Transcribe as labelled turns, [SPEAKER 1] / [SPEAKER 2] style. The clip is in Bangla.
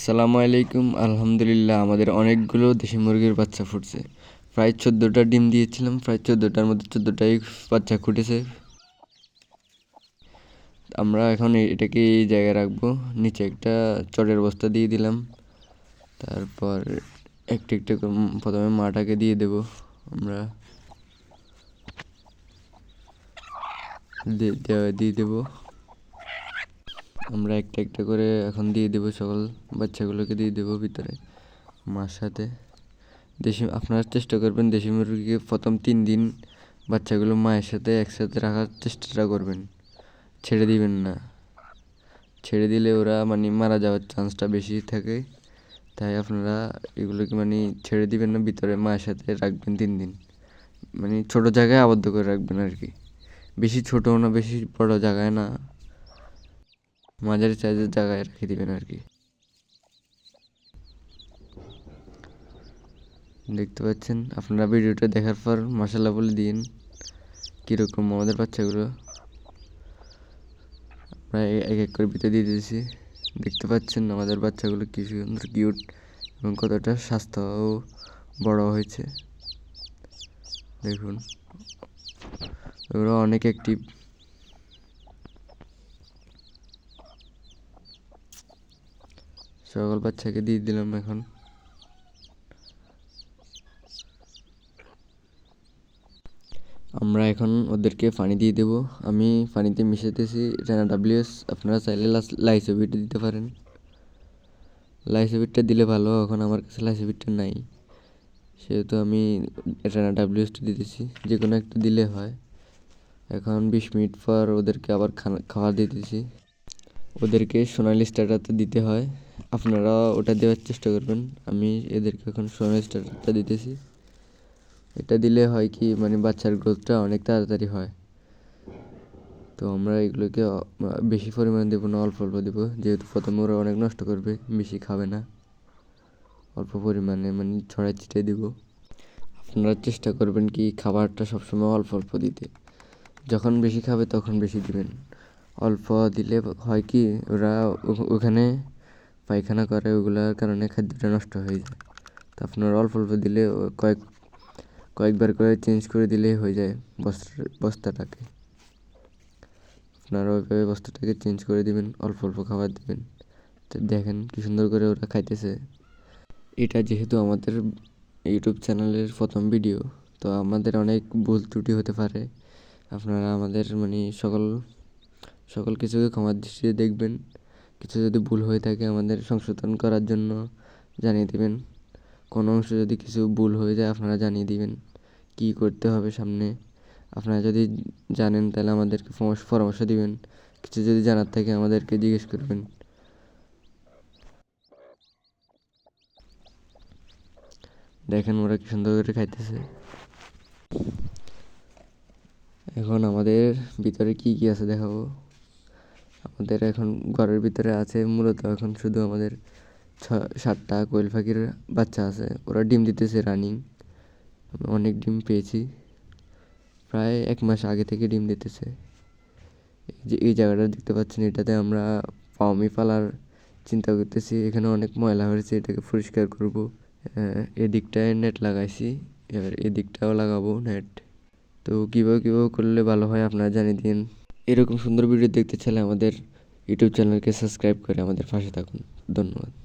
[SPEAKER 1] আসসালামু আলাইকুম। আলহামদুলিল্লাহ, আমাদের অনেকগুলো দেশি মুরগির বাচ্চা ফুটছে। প্রায় চোদ্দোটা ডিম দিয়েছিলাম, প্রায় চোদ্দোটার মধ্যে চোদ্দোটাই বাচ্চা ফুটেছে। আমরা এখন এটাকে এই জায়গায় রাখব, নিচে একটা চটের বস্তা দিয়ে দিলাম। তারপর একটু একটু প্রথমে মাটাকে দিয়ে দেব আমরা। দিয়ে দেবো। আমরা একটা একটা করে এখন দিয়ে দেবো সকল বাচ্চাগুলোকে দিয়ে দেবো ভিতরে। মার সাথে। দেশি, আপনারা চেষ্টা করবেন দেশি মুরগিকে প্রথম তিন দিন বাচ্চাগুলো মায়ের সাথে একসাথে রাখার চেষ্টাটা করবেন। ছেড়ে দিবেন না। ছেড়ে দিলে ওরা মানে মারা যাওয়ার চান্সটা বেশি থাকে। তাই আপনারা এগুলোকে মানে ছেড়ে দিবেন না, ভিতরে মায়ের সাথে রাখবেন তিন দিন। মানে ছোট জায়গায় আবদ্ধ করে রাখবেন আর কি। বেশি ছোটও না, বেশি বড় জায়গায় না। মাঝারি সাইজের জায়গায় রেখে দিবেন আর কি। দেখতে পাচ্ছেন, আপনারা ভিডিওটা দেখার পর মশালা বলে দিন কীরকম আমাদের বাচ্চাগুলো। আমরা এক এক করে ভিতরে দিয়ে দিয়েছি। দেখতে পাচ্ছেন আমাদের বাচ্চাগুলো কী সুন্দর কিউট এবং কতটা স্বাস্থ্যও বড় হয়েছে। দেখুন, ওরা অনেক অ্যাক্টিভ সকল বাচ্চাকে দিয়ে দিলাম এখন। আমরা এখন ওদেরকে পানি দিয়ে দেব। আমি পানিতে মিশাতেছি রানা ডাব্লিউএস, আপনারা চাইলে লাইসোবিট দিতে পারেন। লাইসোবিটটা দিলে ভালো, এখন আমার কাছে লাইসোবিটটা নাই। সেহেতু আমি রানা ডাব্লিউএসটা দিতেছি যে কোনো একটা দিলে হয়। এখন বিশ মিনিট পর ওদেরকে আবার খানা খাবার দিতেছি। ওদেরকে সোনালি স্টার্টারটা দিতে হয়। আপনারা ওটা দেওয়ার চেষ্টা করবেন। আমি এদেরকে এখন সোনালি স্টার্টারটা দিতেছি। এটা দিলে হয় কি মানে বাচ্চার গ্রোথটা অনেক তাড়াতাড়ি হয়। তো আমরা এগুলোকে বেশি পরিমাণে দেবো না, অল্প অল্প দেবো। যেহেতু প্রথমে ওরা অনেক নষ্ট করবে, বেশি খাবে না। অল্প পরিমাণে মানে ছড়াই ছিটিয়ে দিব। আপনারা চেষ্টা করবেন কি, খাবারটা সবসময় অল্প অল্প দিতে। যখন বেশি খাবে তখন বেশি দিবেন। অল্প দিলে হয় কি, ওরা ওখানে পায়খানা করে, ওগুলোর কারণে খাদ্যটা নষ্ট হয়ে যায়। তো আপনার অল্প অল্প দিলে কয়েক, কয়েকবার করে চেঞ্জ করে দিলেই হয়ে যায় বস্তা বস্তাটাকে। আপনারা ওইভাবে বস্তাটাকে চেঞ্জ করে দিবেন, অল্প অল্প খাবার দিবেন। তো দেখেন কি সুন্দর করে ওরা খাইতেছে। এটা যেহেতু আমাদের ইউটিউব চ্যানেলের প্রথম ভিডিও তো আমাদের অনেক ভুল ত্রুটি হতে পারে। আপনারা আমাদের মানে সকল সকল কিছুকে ক্ষমার দৃষ্টিতে দেখবেন। কিছু যদি ভুল হয়ে থাকে আমাদের সংশোধন করার জন্য জানিয়ে দেবেন। কোনো অংশ যদি কিছু ভুল হয়ে যায় আপনারা জানিয়ে দিবেন। কী করতে হবে সামনে? আপনারা যদি জানেন তাহলে আমাদেরকে পরামর্শ দিবেন। কিছু যদি জানার থাকে আমাদেরকে জিজ্ঞেস করবেন। দেখেন ওরা কি সুন্দর করে খাইতেছে। এখন আমাদের ভিতরে কি কি আছে দেখাবো? আমাদের এখন ঘরের ভিতরে আছে, মূলত এখন শুধু আমাদের ছ, সাতটা কোয়েল পাখির বাচ্চা আছে। ওরা ডিম দিতেছে রানিং অনেক ডিম পেয়েছি। প্রায় এক মাস আগে থেকে ডিম দিতেছে। যে, এই জায়গাটা দেখতে পাচ্ছেন, এটাতে আমরা পাওমি পালার চিন্তা করতেছি। এখানে অনেক ময়লা হয়েছে, এটাকে পরিষ্কার করব। এদিকটায় নেট লাগাইছি, এবার এদিকটাও লাগাবো নেট তো কীভাবে কীভাবে করলে ভালো হয়, আপনারা জানিয়ে দিন। এরকম সুন্দর ভিডিও দেখতে চাইলে আমাদের ইউটিউব চ্যানেলকে সাবস্ক্রাইব করে আমাদের পাশে থাকুন। ধন্যবাদ।